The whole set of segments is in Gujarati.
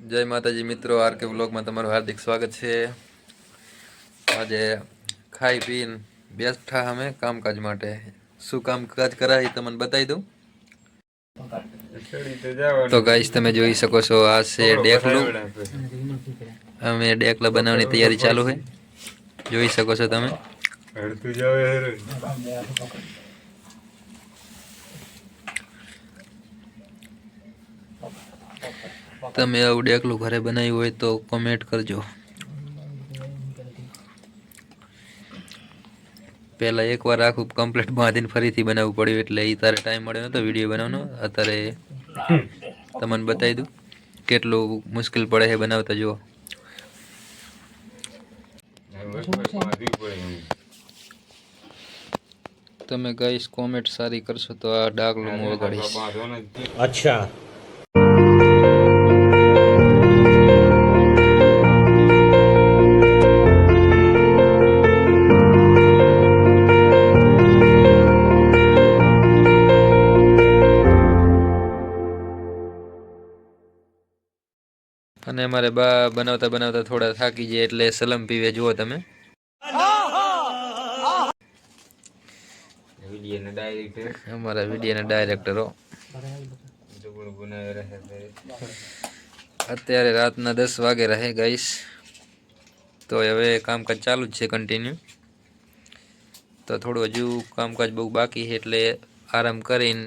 જય માતાજી મિત્રો આર કે વ્લોગમાં તમારું હાર્દિક સ્વાગત છે. આજે ખાઈ પીને બેઠા અમે કામકાજ માટે. શું કામકાજ કરાય તમને બતાવી દઉં? તો ગાઈસ તમે જોઈ શકો છો આ છે ડેકલું અમે ડેકલા બનાવવાની તૈયારી ચાલુ છે. જોઈ શકો છો તમે. તમે આવું ડેકલું ઘરે બનાવ્યું હોય તો કોમેન્ટ કરજો. પહેલાં એકવાર આખું કમ્પ્લીટ બાંધીને ફરીથી બનાવવું પડ્યું એટલે એ તારે ટાઈમ મળ્યો નહોતો વીડિયો બનાવવાનો. અત્યારે તમને બતાવી દઉં કેટલું મુશ્કેલ પડે છે બનાવતા જુઓ. તમે ગાઈસ કોમેન્ટ સારી કરશો તો આ ડાકલું હું વગાડીશ. અચ્છા. અને અમારે બા બનાવતા બનાવતા થોડા થાકી જાય એટલે સલમ પીવે જુઓ તમે. અમારા વિડીયોના ડાયરેક્ટરો અત્યારે રાતના દસ વાગે રહે ગાઈસ. તો હવે કામકાજ ચાલુ જ છે કન્ટિન્યુ તો થોડું હજુ કામકાજ બહુ બાકી છે એટલે આરામ કરીને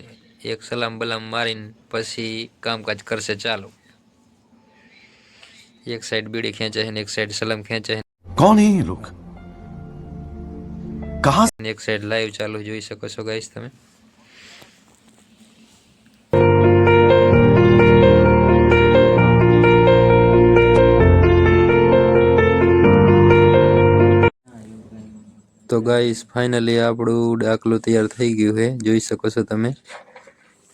એક સલામ બલામ મારીને પછી કામકાજ કરશે ચાલુ. એક સાઈડ બીડી ખેંચે છે ને એક સાઈડ સલામ ખેંચે છે कौन है ये लोग कहां ને એક સાઈડ લાઈવ ચાલુ જોઈ શકો છો ગાઈસ તમે તો ગાઈસ ફાઇનલી આપણું ડાકલું તૈયાર થઈ ગયું છે જોઈ શકો છો તમે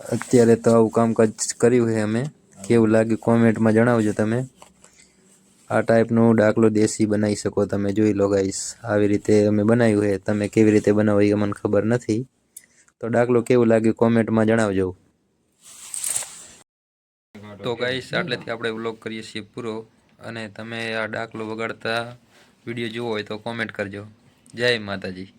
અત્યારે તો આવું કામકાજ કર્યું છે અમે કેવું લાગ્યું કોમેન્ટમાં જણાવજો તમે આ ટાઈપનું ડાકલો દેશી બનાવી શકો તમે. જોઈ લો ગાઈસ આવી રીતે અમે બનાવ્યું છે. તમે કેવી રીતે બનાવો એ મને ખબર નથી. તો ડાકલો કેવું લાગ્યું કોમેન્ટમાં જણાવજો. તો ગાઈસ આટલેથી આપણે વ્લોગ કરીએ છીએ પૂરો. અને તમે આ ડાકલો વગાડતા વીડિયો જોવો હોય તો કોમેન્ટ કરજો. જય માતાજી.